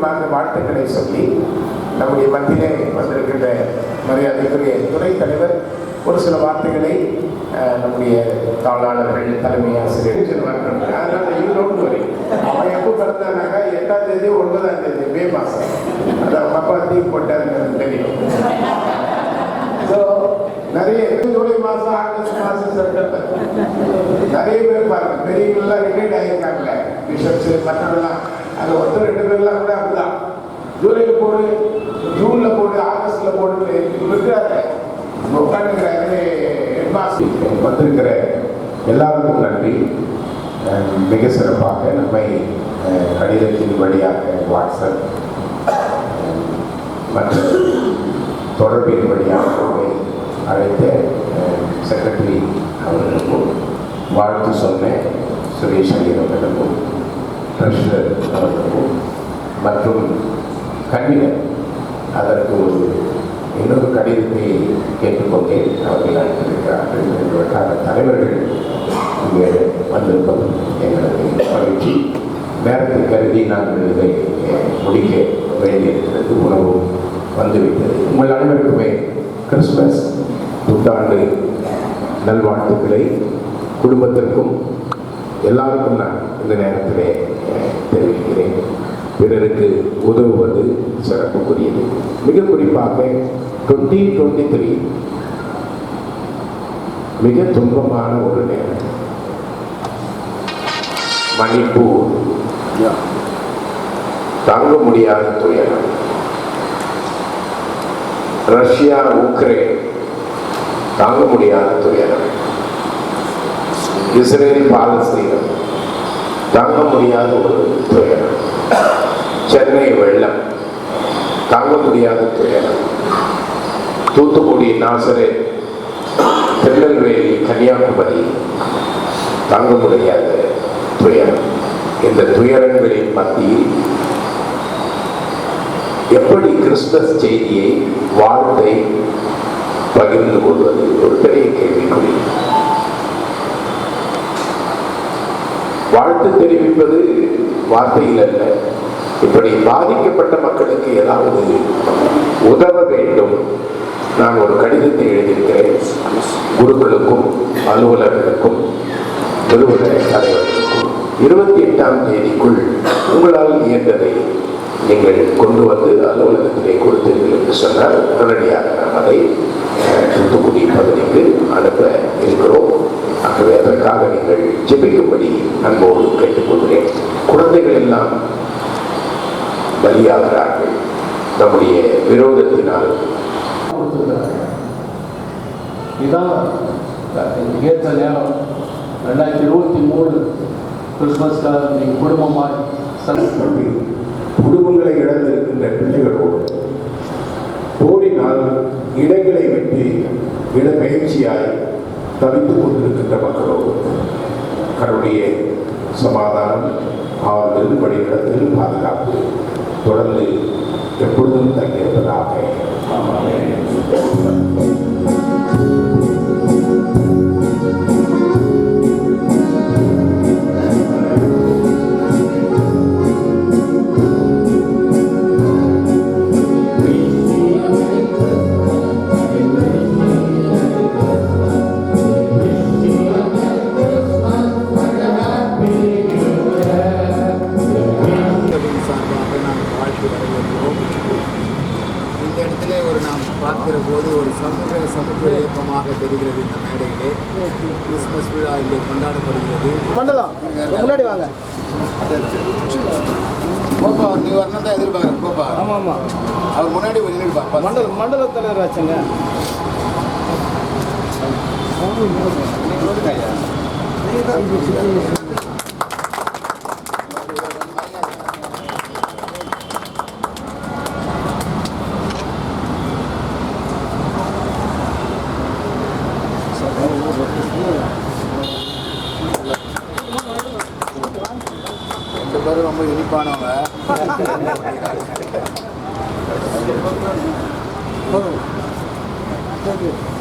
மனமார்ந்த வாழ்த்துக்களை சொல்லி நம்முடைய மத்தியிலே வந்திருக்கின்ற மரியாதைக்குரிய துறை தலைவர் ஒரு சில வார்த்தைகளை நம்முடைய தாளாளர்கள் தலைமை ஆசிரியர் சொல்லுவாங்க அதனால ஈரோடு வரை அவன் எப்போ பிறந்தானாக்கா எட்டாம் தேதி ஒன்பதாம் தேதி மே மாதம் அது அவங்க தீ போட்டாருன்னு தெரியும். ஸோ நிறைய ஜூலை மாதம் ஆகஸ்ட் மாதம் செப்டம்பர். நிறைய பேர் பாருங்க பெரியவங்களாம் ரிட்டையர்ட் ஆகியிருக்காங்களே பிஷப்ஸ் மற்றவங்களாம் அது ஒருத்தர் ரெண்டு பேர்லாம் கூட அப்படிதான். ஜூலையில் போடு ஜூனில் போடு ஆகஸ்டில் போட்டு இருக்கிறாங்க. உட்காந்துக்கிறாரு ஹெட்மாஸ்டர் வந்திருக்கிற எல்லாருக்கும் நன்றி. மிக சிறப்பாக நம்மை கடிதத்தின் வழியாக வாட்ஸ்அப் மற்ற தொடர்பின் வழியாக அழைத்த செக்ரட்டரி அவர்களுக்கும் வாழ்த்து சொன்ன சுரேஷ் ஐயர் அவர்களுக்கும் ட்ரெஷரர் மற்றும் கன்வீனர் அதற்கு ஒரு இன்னொரு கடிதத்தை கேட்டுக்கொண்டேன். அவர்கள் அனுப்பியிருக்கிறார்கள். எங்கள் வட்டார தலைவர்கள் இங்கே வந்திருப்பது எங்களுக்கு மகிழ்ச்சி. நேரத்தை கருதி நாங்கள் இதை முடிக்க வேண்டியிருக்கிறது. உணவு வந்துவிட்டது. உங்கள் அனைவருக்குமே கிறிஸ்மஸ் புத்தாண்டு நல்வாழ்த்துக்களை. குடும்பத்திற்கும் எல்லாருக்கும் நான் இந்த நேரத்திலே தெரிவிக்கிறேன் பிறருக்கு உதவுவது சிறப்புக்குரியது. மிக குறிப்பாக டுவெண்ட்டி டுவெண்ட்டி த்ரீ மிக துன்பமான ஒரு நேரம். மணிப்பூர் தாங்க முடியாத துயரம். Russia Ukraine. தாங்க முடியாத துயரம். இஸ்ரேல் பாலஸ்தீனம். தாங்க முடியாத ஒரு துயரம். சென்னை வெள்ளம். தாங்க முடியாத துயரம். தூத்துக்குடி நாசரே திருநெல்வேலி கன்னியாகுமரி தாங்க முடியாத துயரம். இந்த துயரங்களின் மத்தியில் எப்படி கிறிஸ்துமஸ் செய்தியை வாழ்த்தை பகிர்ந்து கொள்வது? ஒரு பெரிய கேள்விக்குறி. வாழ்த்து தெரிவிப்பது வார்த்தையில் அல்ல இப்படி பாதிக்கப்பட்ட மக்களுக்கு ஏதாவது உதவ வேண்டும். நான் ஒரு கடிதத்தை எழுதியிருக்கிறேன். குருக்களுக்கும் அலுவலர்களுக்கும் நிறுவன தலைவர்களுக்கும். இருபத்தி எட்டாம் தேதிக்குள் உங்களால் இயன்றதை நீங்கள் கொண்டு வந்து அலுவலகத்திலே கொடுத்தீர்கள் என்று சொன்னால் உடனடியாக நாம் அதை தூத்துக்குடி பகுதிக்கு அனுப்ப இருக்கிறோம். ஆகவே அதற்காக நீங்கள் ஜெபிக்கும்படி அன்போடு கேட்டுக்கொள்கிறேன். குழந்தைகள் எல்லாம் பலியாகிறார்கள். நம்முடைய விரோதத்தினால். இதுதான் ஏற்ற நேரம் ரெண்டாயிரத்தி இருபத்தி மூணு கிறிஸ்மஸ்க்காக நீங்கள் குடும்பமாக சொல்லி குடும்பங்களை இழந்திருக்கின்ற பிள்ளைகளோடு போரினால் இடங்களை விட்டு இடப்பெயர்ச்சியாய் தவித்துக் கொண்டிருக்கின்ற மக்களோடு கருடைய சமாதானம் ஆறுதல் வழிநடத்தல் பாதுகாப்பு தொடர்ந்து எப்பொழுதும் தங்கியிருப்பதாக பார்க்கிற போது ஒரு சமூக சமூக இயக்கமாக தெரிகிறது இந்த மேடையிலே. கிறிஸ்மஸ் விழா இங்கே கொண்டாடப்படுகிறது. மண்டலம் முன்னாடி வாங்க. கோபா நீ வரணும் தான் எதிர்பார்க்குறேன் கோபா. ஆமாம் ஆமாம் அவர் முன்னாடி ஒரு நிமிடம் பா- மண்டல மண்டல தலைவர் ஆச்சுங்க. ரெண்டு பேரும் ரொம்ப இனிப்பானவங்க.